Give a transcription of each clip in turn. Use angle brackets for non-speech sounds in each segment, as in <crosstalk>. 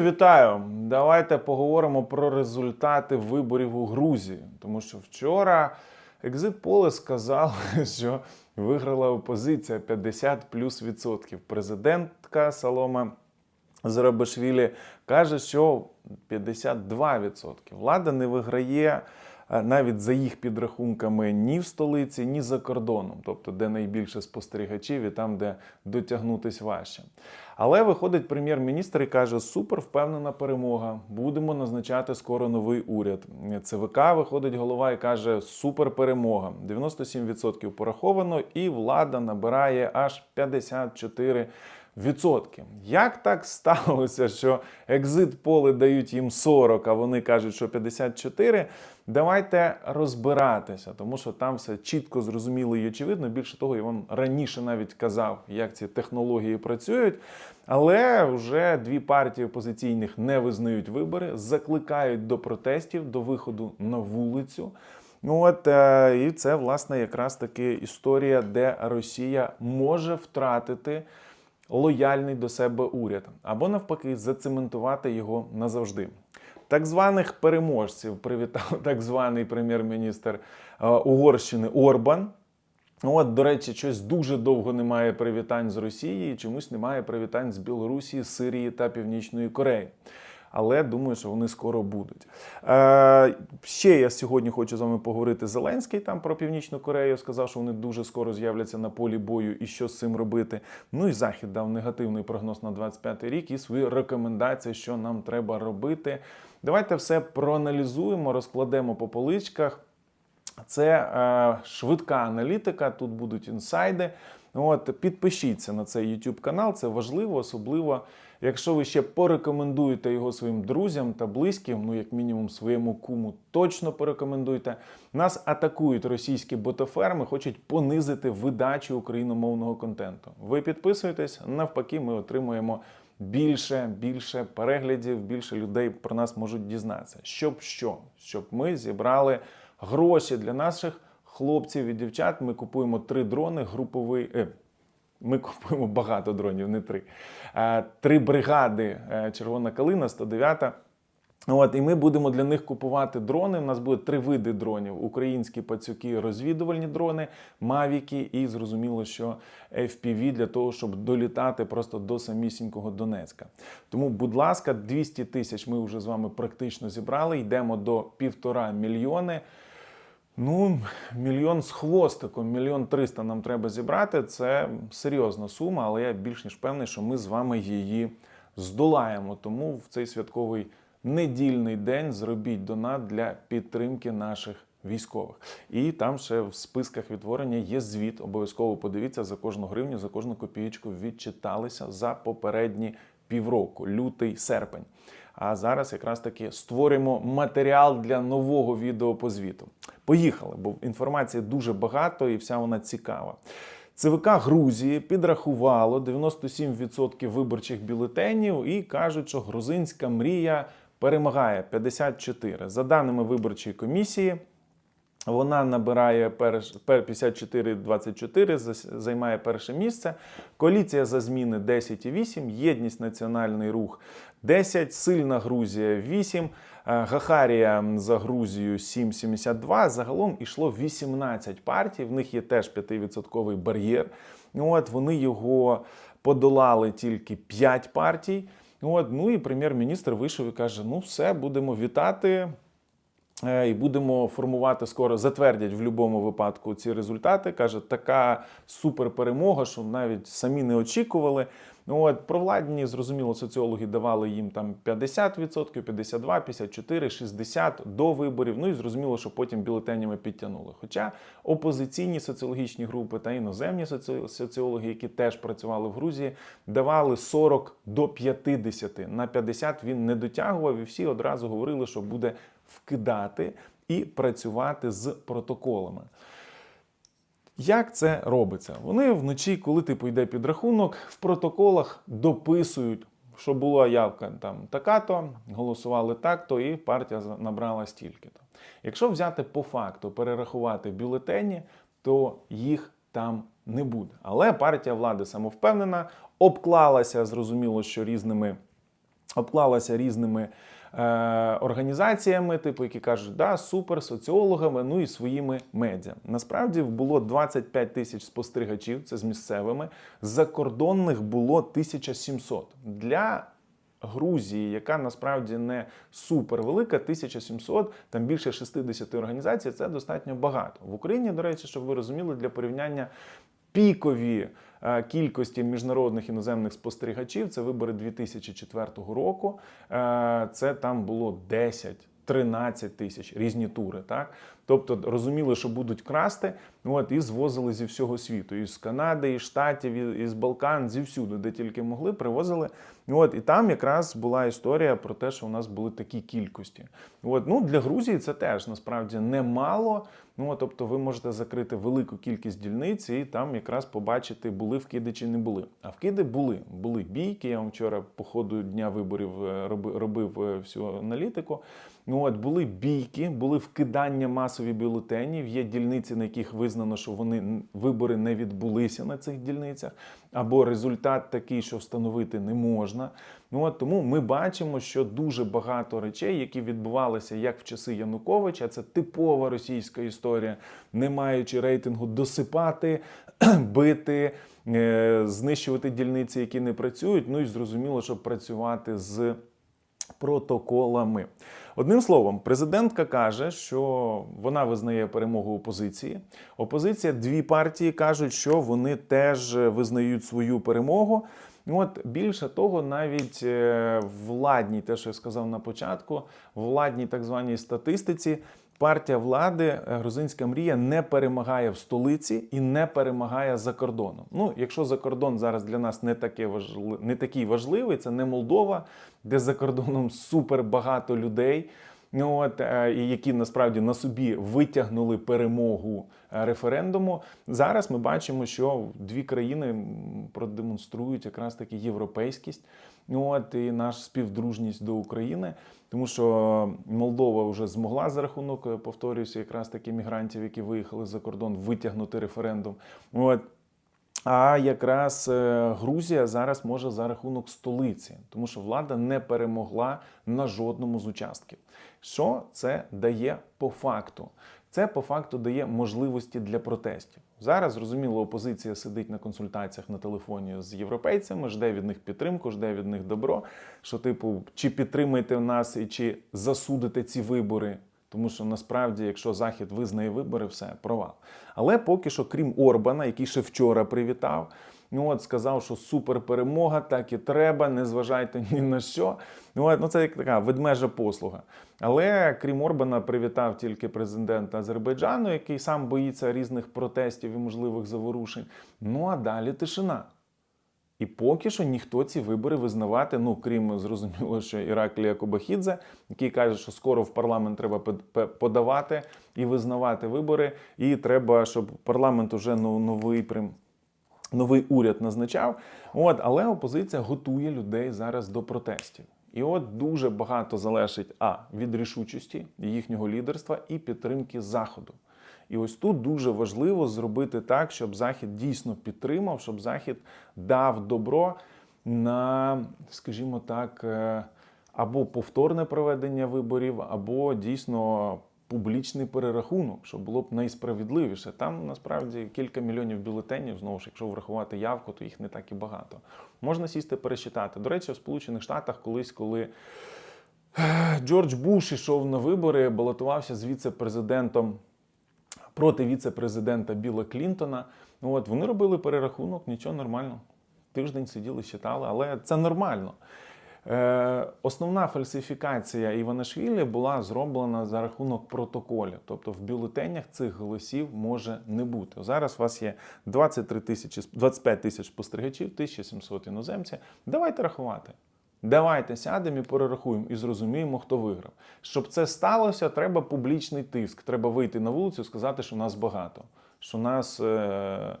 Вітаю! Давайте поговоримо про результати виборів у Грузії. Тому що вчора екзит поле сказали, що виграла опозиція 50 плюс відсотків. Президентка Салома Зарабашвілі каже, що 52%. Влада не виграє навіть за їх підрахунками ні в столиці, ні за кордоном, тобто де найбільше спостерігачів і там, де дотягнутись важче. Але виходить прем'єр-міністр і каже: супер впевнена перемога. Будемо назначати скоро новий уряд. ЦВК виходить голова і каже: супер перемога. 97% пораховано, і влада набирає аж 54%. Відсотки. Як так сталося, що екзит поле дають їм 40, а вони кажуть, що 54? Давайте розбиратися, тому що там все чітко зрозуміло і очевидно. Більше того, я вам раніше навіть казав, як ці технології працюють. Але вже дві партії опозиційних не визнають вибори, закликають до протестів, до виходу на вулицю. Ну от е, і це власне якраз таки історія, де Росія може втратити лояльний до себе уряд, або навпаки, зацементувати його назавжди. Так званих переможців привітав <laughs> так званий прем'єр-міністр е, Угорщини Орбан. От, до речі, щось дуже довго немає привітань з Росії, чомусь немає привітань з Білорусі, Сирії та Північної Кореї. Але думаю, що вони скоро будуть. Е, ще я сьогодні хочу з вами поговорити. Зеленський там про Північну Корею сказав, що вони дуже скоро з'являться на полі бою і що з цим робити. Ну і Захід дав негативний прогноз на 25 рік і свої рекомендації, що нам треба робити. Давайте все проаналізуємо, розкладемо по поличках. Це е, швидка аналітика, тут будуть інсайди. От, підпишіться на цей YouTube канал, це важливо, особливо, якщо ви ще порекомендуєте його своїм друзям та близьким, ну як мінімум своєму куму, точно порекомендуйте. Нас атакують російські ботоферми, хочуть понизити видачу україномовного контенту. Ви підписуєтесь, навпаки, ми отримуємо більше, більше переглядів, більше людей про нас можуть дізнатися. Щоб що? Щоб ми зібрали гроші для наших хлопців і дівчат. Ми купуємо три дрони, груповий. Ми купуємо багато дронів, не три. Е, три бригади е, Червона калина, 109-та. От, і ми будемо для них купувати дрони. У нас буде три види дронів: українські пацюки, розвідувальні дрони, мавіки, і зрозуміло, що FPV для того, щоб долітати просто до самісінького Донецька. Тому, будь ласка, 200 тисяч ми вже з вами практично зібрали. Йдемо до півтора мільйони. Ну, мільйон з хвостиком, мільйон триста нам треба зібрати. Це серйозна сума, але я більш ніж певний, що ми з вами її здолаємо. Тому в цей святковий недільний день зробіть донат для підтримки наших військових. І там ще в списках відтворення є звіт. Обов'язково подивіться за кожну гривню, за кожну копієчку відчиталися за попередні півроку, лютий серпень. А зараз якраз таки створимо матеріал для нового відео по звіту. Поїхали, бо інформації дуже багато і вся вона цікава. ЦВК Грузії підрахувало 97% виборчих бюлетенів і кажуть, що грузинська мрія перемагає 54. За даними виборчої комісії, вона набирає 54-24, займає перше місце. Коаліція за зміни 10,8, єдність національний рух 10, сильна Грузія 8, Гахарія за Грузію 7,72. Загалом ішло 18 партій. В них є теж 5% бар'єр. От вони його подолали тільки 5 партій. От, ну і прем'єр-міністр вийшов і каже: ну все, будемо вітати. Е, І будемо формувати скоро, затвердять в будь-якому випадку ці результати. Каже, така супер перемога, що навіть самі не очікували. Ну, От провладні, зрозуміло, соціологи давали їм там 50%, 52, 54, 60 до виборів. Ну і зрозуміло, що потім бюлетенями підтягнули. Хоча опозиційні соціологічні групи та іноземні соці- соціологи, які теж працювали в Грузії, давали 40 до 50. На 50 він не дотягував, і всі одразу говорили, що буде вкидати і працювати з протоколами. Як це робиться? Вони вночі, коли типу йде підрахунок, в протоколах дописують, що була явка там така-то, голосували так-то, і партія набрала стільки-то. Якщо взяти по факту, перерахувати бюлетені, то їх там не буде. Але партія влади самовпевнена, обклалася, зрозуміло, що різними обклалася різними організаціями, типу, які кажуть, да, супер, соціологами, ну і своїми медіа. Насправді було 25 тисяч спостерігачів, це з місцевими. Закордонних було 1700. Для Грузії, яка насправді не супер велика, 1700, там більше 60 організацій, це достатньо багато. В Україні, до речі, щоб ви розуміли, для порівняння пікові е, кількості міжнародних іноземних спостерігачів, це вибори 2004 року. Е, Це там було 10. 13 тисяч різні тури, так тобто розуміли, що будуть красти, от і звозили зі всього світу, із Канади, із Штатів, із Балкан, зівсюди, де тільки могли, привозили. От і там якраз була історія про те, що у нас були такі кількості. От ну для Грузії це теж насправді немало. Ну тобто, ви можете закрити велику кількість дільниць і там якраз побачити, були вкиди чи не були. А вкиди були. Були бійки. Я вам вчора по ходу дня виборів е, робив е, всю аналітику. Ну от були бійки, були вкидання масові бюлетенів. Є дільниці, на яких визнано, що вони вибори не відбулися на цих дільницях, або результат такий, що встановити не можна. Ну от тому ми бачимо, що дуже багато речей, які відбувалися як в часи Януковича, це типова російська історія, не маючи рейтингу досипати, <clears throat> бити, е, знищувати дільниці, які не працюють. Ну і зрозуміло, щоб працювати з протоколами. Одним словом, президентка каже, що вона визнає перемогу опозиції. Опозиція, дві партії кажуть, що вони теж визнають свою перемогу. От більше того, навіть владні владній, те, що я сказав на початку, владній так званій статистиці. Партія влади е, Грузинська мрія не перемагає в столиці і не перемагає за кордоном. Ну, якщо за кордон зараз для нас не таке важли... не такий важливий, це не Молдова, де за кордоном супер багато людей. Ну от е, які насправді на собі витягнули перемогу е, референдуму. Зараз ми бачимо, що дві країни продемонструють якраз таки європейськість. Ну от і наш співдружність до України, тому що Молдова вже змогла за рахунок, е, повторююся, якраз таки мігрантів, які виїхали за кордон, витягнути референдум. От а якраз е, Грузія зараз може за рахунок столиці, тому що влада не перемогла на жодному з участків. Що це дає по факту? Це по факту дає можливості для протестів. Зараз зрозуміло, опозиція сидить на консультаціях на телефоні з європейцями, жде від них підтримку, жде від них добро. Що, типу, чи підтримаєте нас і чи засудите ці вибори? Тому що насправді, якщо Захід визнає вибори, все провал. Але поки що, крім Орбана, який ще вчора привітав, ну от сказав, що супер перемога, так і треба, не зважайте ні на що. Ну, от, ну це як така ведмежа послуга. Але крім Орбана, привітав тільки президент Азербайджану, який сам боїться різних протестів і можливих заворушень. Ну а далі тишина. І поки що ніхто ці вибори визнавати, ну крім зрозуміло, що Іраклія Кобахідзе, який каже, що скоро в парламент треба подавати і визнавати вибори, і треба, щоб парламент уже ну, новий прям. Новий уряд назначав, от але опозиція готує людей зараз до протестів. І от дуже багато залежить а від рішучості їхнього лідерства і підтримки заходу. І ось тут дуже важливо зробити так, щоб Захід дійсно підтримав, щоб Захід дав добро на, скажімо так, е, або повторне проведення виборів, або дійсно публічний перерахунок, що було б найсправедливіше. Там насправді кілька мільйонів бюлетенів, знову ж, якщо врахувати явку, то їх не так і багато. Можна сісти пересчитати. До речі, в Сполучених Штатах колись, коли е, Джордж Буш ішов на вибори, балотувався з віце-президентом проти віце-президента Біла Клінтона. От вони робили перерахунок, нічого нормально. Тиждень сиділи, читали, але це нормально. Е, основна фальсифікація Іванашвілі була зроблена за рахунок протоколів. Тобто в бюлетенях цих голосів може не бути. Зараз у вас є 23 тисячі, 25 тисяч спостерігачів, 1700 іноземців. Давайте рахувати. Давайте сядемо і перерахуємо і зрозуміємо, хто виграв. Щоб це сталося, треба публічний тиск. Треба вийти на вулицю і сказати, що нас багато, що нас е,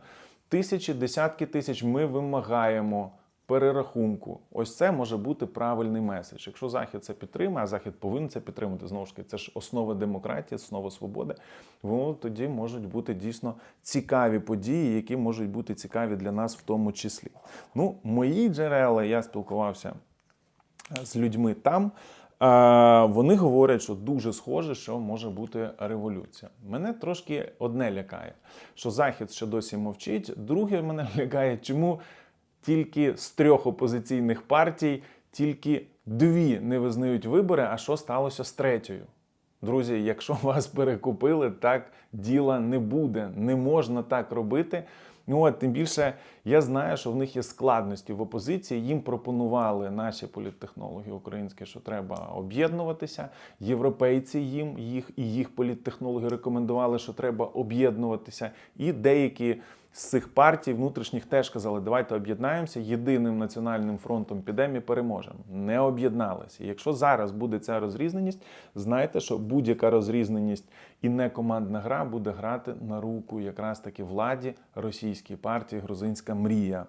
тисячі, десятки тисяч. Ми вимагаємо перерахунку. Ось це може бути правильний меседж. Якщо Захід це підтримує, а Захід повинен це підтримати, знову ж таки, це ж основа демократії, основа свободи. Воно тоді можуть бути дійсно цікаві події, які можуть бути цікаві для нас в тому числі. Ну, мої джерела, я спілкувався з людьми там. е, Вони говорять, що дуже схоже, що може бути революція. Мене трошки одне лякає, що Захід ще досі мовчить. Друге мене <laughs> лякає, чому тільки з трьох опозиційних партій тільки дві не визнають вибори. А що сталося з третьою? Друзі, якщо <laughs> вас перекупили, так діла не буде. Не можна так робити. Ну от тим більше я знаю, що в них є складності в опозиції. Їм пропонували наші політтехнологи українські, що треба об'єднуватися. Європейці їм їх і їх політтехнологи рекомендували, що треба об'єднуватися. І деякі з цих партій внутрішніх теж казали, давайте об'єднаємося, єдиним національним фронтом підемо і переможемо. Не об'єдналися. Якщо зараз буде ця розрізненість, знайте, що будь-яка розрізненість і не командна гра буде грати на руку якраз таки владі російській партії Грузинська мрія.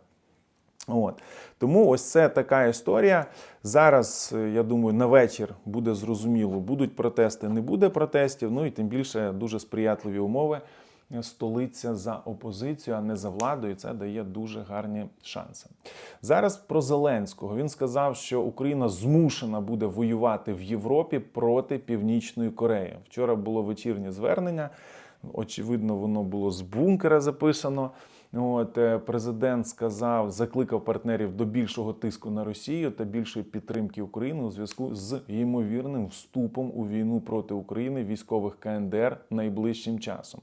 От тому ось це така історія. Зараз е, я думаю, на вечір буде зрозуміло, будуть протести, не буде протестів. Ну і тим більше дуже сприятливі умови. Столиця за опозицію, а не за владу, і це дає дуже гарні шанси. Зараз про Зеленського він сказав, що Україна змушена буде воювати в Європі проти Північної Кореї. Вчора було вечірнє звернення. Очевидно, воно було з бункера записано. От е, президент сказав, закликав партнерів до більшого тиску на Росію та більшої підтримки України у зв'язку з ймовірним вступом у війну проти України військових КНДР найближчим часом.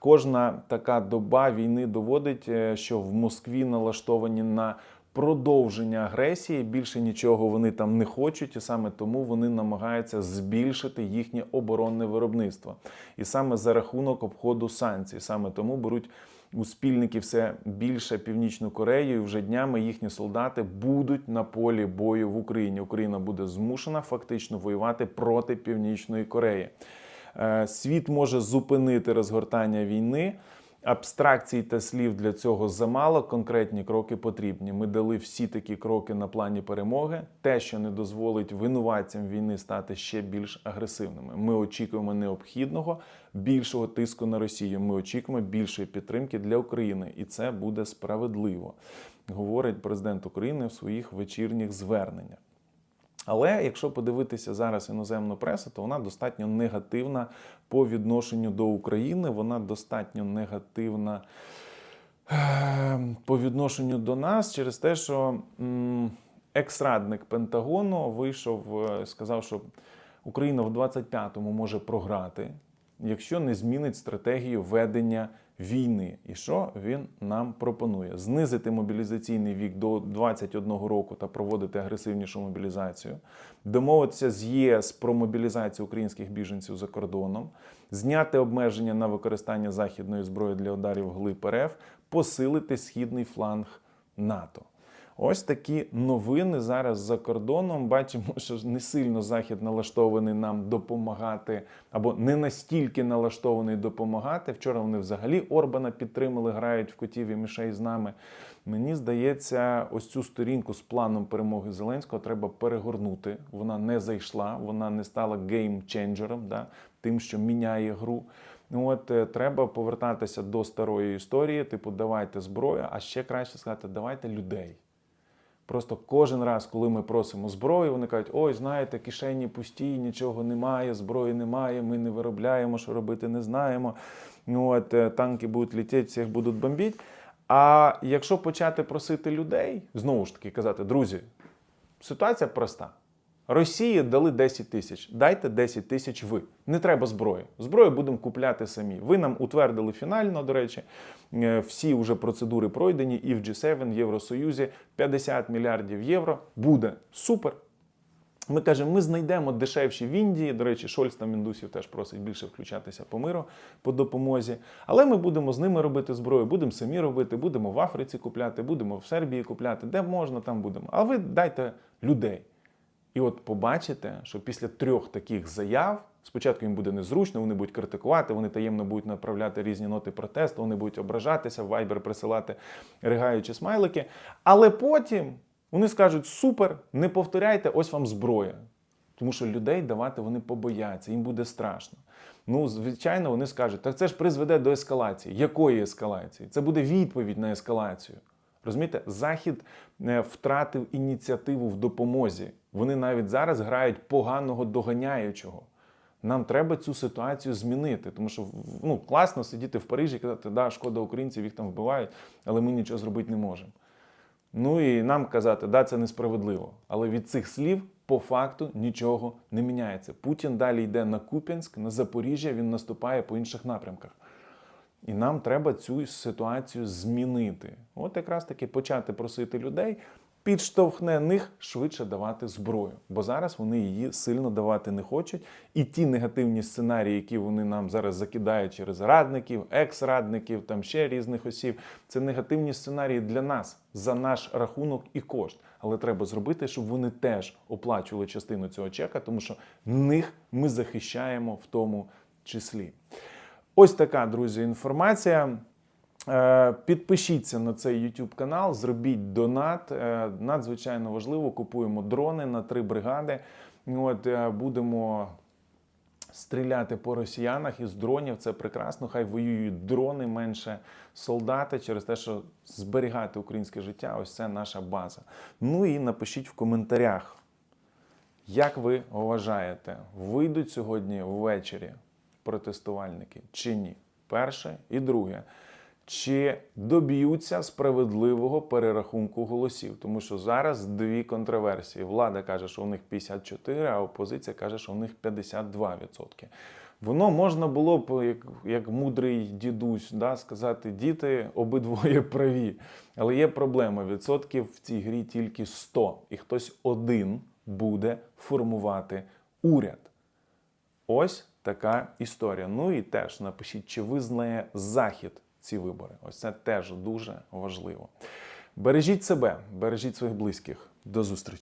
Кожна така доба війни доводить, е, що в Москві налаштовані на продовження агресії. Більше нічого вони там не хочуть, і саме тому вони намагаються збільшити їхнє оборонне виробництво. І саме за рахунок обходу санкцій, саме тому беруть у спільники все більше Північну Корею. І вже днями їхні солдати будуть на полі бою в Україні. Україна буде змушена фактично воювати проти Північної Кореї. Е, Світ може зупинити розгортання війни. Абстракцій та слів для цього замало. Конкретні кроки потрібні. Ми дали всі такі кроки на плані перемоги. Те, що не дозволить винуватцям війни стати ще більш агресивними. Ми очікуємо необхідного більшого тиску на Росію. Ми очікуємо більшої підтримки для України, і це буде справедливо, говорить президент України в своїх вечірніх зверненнях. Але якщо подивитися зараз іноземну пресу, то вона достатньо негативна по відношенню до України. Вона достатньо негативна е, по відношенню до нас через те, що екс-радник Пентагону вийшов, е, сказав, що Україна в 25-му може програти, якщо не змінить стратегію ведення війни. І що він нам пропонує? Знизити мобілізаційний вік до 21 року та проводити агресивнішу мобілізацію, домовитися з ЄС про мобілізацію українських біженців за кордоном, зняти обмеження на використання західної зброї для ударів глиб РФ, посилити східний фланг НАТО. Ось такі новини зараз за кордоном. Бачимо, <laughs> що не сильно захід налаштований нам допомагати, або не настільки налаштований допомагати. Вчора вони взагалі Орбана підтримали, грають в котів і мишей з нами. Мені здається, ось цю сторінку з планом перемоги Зеленського треба перегорнути. Вона не зайшла, вона не стала геймченджером, да, тим, що міняє гру. Ну от е, треба повертатися до старої історії, типу, давайте зброю, а ще краще сказати, давайте людей. Просто кожен раз, коли ми просимо зброю, вони кажуть, ой, знаєте, кишені пусті, нічого немає, зброї немає, ми не виробляємо, що робити не знаємо. Ну от е, танки будуть літати, всіх будуть бомбити. А якщо почати просити людей, знову ж таки казати, друзі, ситуація проста. Росії дали 10 тисяч. Дайте 10 тисяч ви. Не треба зброї. Зброю будемо купляти самі. Ви нам утвердили фінально, до речі, е, всі вже процедури пройдені, і в G7, в Євросоюзі 50 мільярдів євро буде супер. Ми кажемо, ми знайдемо дешевші в Індії. До речі, Шольц там індусів теж просить більше включатися по миру по допомозі. Але ми будемо з ними робити зброю, будемо самі робити, будемо в Африці купляти, будемо в Сербії купляти, де можна, там будемо. А ви дайте людей. І от побачите, що після трьох таких заяв спочатку їм буде незручно, вони будуть критикувати, вони таємно будуть направляти різні ноти протесту, вони будуть ображатися, в Viber присилати ригаючі смайлики. Але потім вони скажуть: супер, не повторяйте, ось вам зброя. Тому що людей давати вони побояться, їм буде страшно. Ну, звичайно, вони скажуть, так це ж призведе до ескалації. Якої ескалації? Це буде відповідь на ескалацію. Розумієте, Захід е, втратив ініціативу в допомозі. Вони навіть зараз грають поганого доганяючого. Нам треба цю ситуацію змінити, тому що ну, класно сидіти в Парижі і казати, да, шкода українців, їх там вбивають, але ми нічого зробити не можемо. Ну і нам казати, да, це несправедливо. Але від цих слів по факту нічого не міняється. Путін далі йде на Куп'янськ, на Запоріжжя, він наступає по інших напрямках. І нам треба цю ситуацію змінити. От якраз таки почати просити людей, підштовхне них швидше давати зброю. Бо зараз вони її сильно давати не хочуть. І ті негативні сценарії, які вони нам зараз закидають через радників, екс-радників, там ще різних осіб, це негативні сценарії для нас за наш рахунок і кошт. Але треба зробити, щоб вони теж оплачували частину цього чека, тому що них ми захищаємо в тому числі. Ось така, друзі, інформація. Е, Підпишіться на цей YouTube канал, зробіть донат. Е, Надзвичайно важливо. Купуємо дрони на три бригади. От е, будемо стріляти по росіянах із дронів. Це прекрасно. Хай воюють дрони менше солдати через те, що зберігати українське життя. Ось це наша база. Ну і напишіть в коментарях. Як ви вважаєте, вийдуть сьогодні ввечері протестувальники чи ні? Перше і друге. Чи доб'ються справедливого перерахунку голосів? Тому що зараз дві контроверсії. Влада каже, що у них 54, а опозиція каже, що у них 52%. Воно можна було б, як, як мудрий дідусь, да, сказати, діти обидвоє праві. Але є проблема. Відсотків в цій грі тільки 100. І хтось один буде формувати уряд. Ось така історія. Ну і теж напишіть, чи визнає Захід ці вибори. Ось це теж дуже важливо. Бережіть себе, бережіть своїх близьких. До зустрічі.